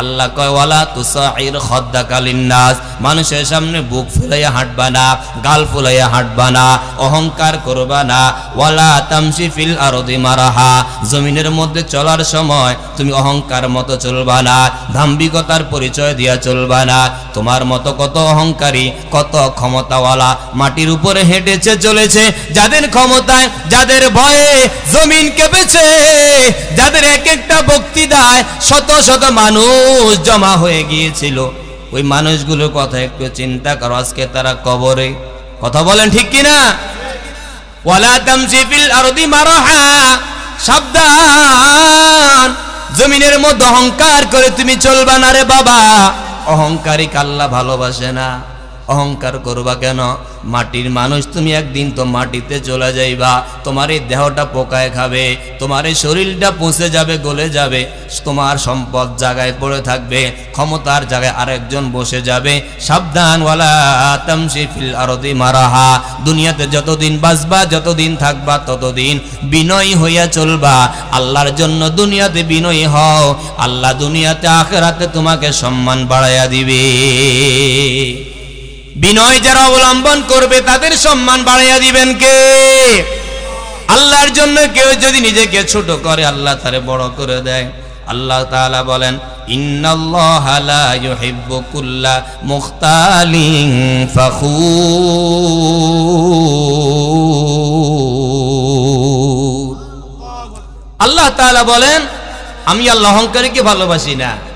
আল্লাহ কয়, ওয়ালা তুসাইর খদ্দাকালিন নাস। মানুষের সামনে বুক ফুলাইয়া হাঁটবা না, গাল ফুলাইয়া হাঁটবা না, অহংকার করবা না। ওয়ালা তামসি ফিল আরদি মারাহা। জমিনের মধ্যে চলার সময় তুমি অহংকার মতো চলবা না ধাম্বিকতার পরিচয় দিয়া চলবা না। তোমার মতো কত অহংকারী, কত ক্ষমতাওয়ালা, মাটির উপরে হেঁটেছে, চলেছে। যাদের ক্ষমতায়, যাদের ভয়ে জমিন কেঁপেছে যাদের এক একটা বক্তৃতায় শত শত মানুষ জমা হয়ে গিয়েছিল। ওই মানুষগুলোর কথা একটু চিন্তা করো, আজকে তারা কবরে। কথা বলেন ঠিক কিনা? ওয়ালা তামসি ফিল আরদি মারাহা, সাবধান। জমিনের মধ্যে অহংকার করে তুমি চলবা না রে বাবা। অহংকারী কাল্লা ভালোবাসে না। অহংকার করবা কেন? মাটির মানুষ তুমি একদিন তো মাটিতে চলে যাইবা, তোমার এই দেহটা পোকায় খাবে, তোমার এই শরীরটা পচে যাবে, গলে যাবে, তোমার সম্পদ জায়গায় পড়ে থাকবে, ক্ষমতার জায়গায় আরেকজন বসে যাবে। সাবধান ওয়ালা তামসি ফিল আরদি মারাহা, দুনিয়াতে যতদিন বাঁচবা, যতদিন থাকবা, ততদিন বিনয়ী হইয়া চলবা। আল্লাহর জন্য দুনিয়াতে বিনয়ী হও, আল্লাহ দুনিয়াতে আখেরাতে তোমাকে সম্মান বাড়াইয়া দিবে। বিনয় যারা অবলম্বন করবে, তাদের সম্মান বাড়াইয়া দিবেন কে? আল্লাহর জন্য কেউ যদি নিজেকে ছোট করে, আল্লাহ তারে বড় করে দেয়। আল্লাহ তাআলা বলেন আল্লাহ তাআলা বলেন, আমি আল্লাহ অহংকারীকে ভালোবাসি না।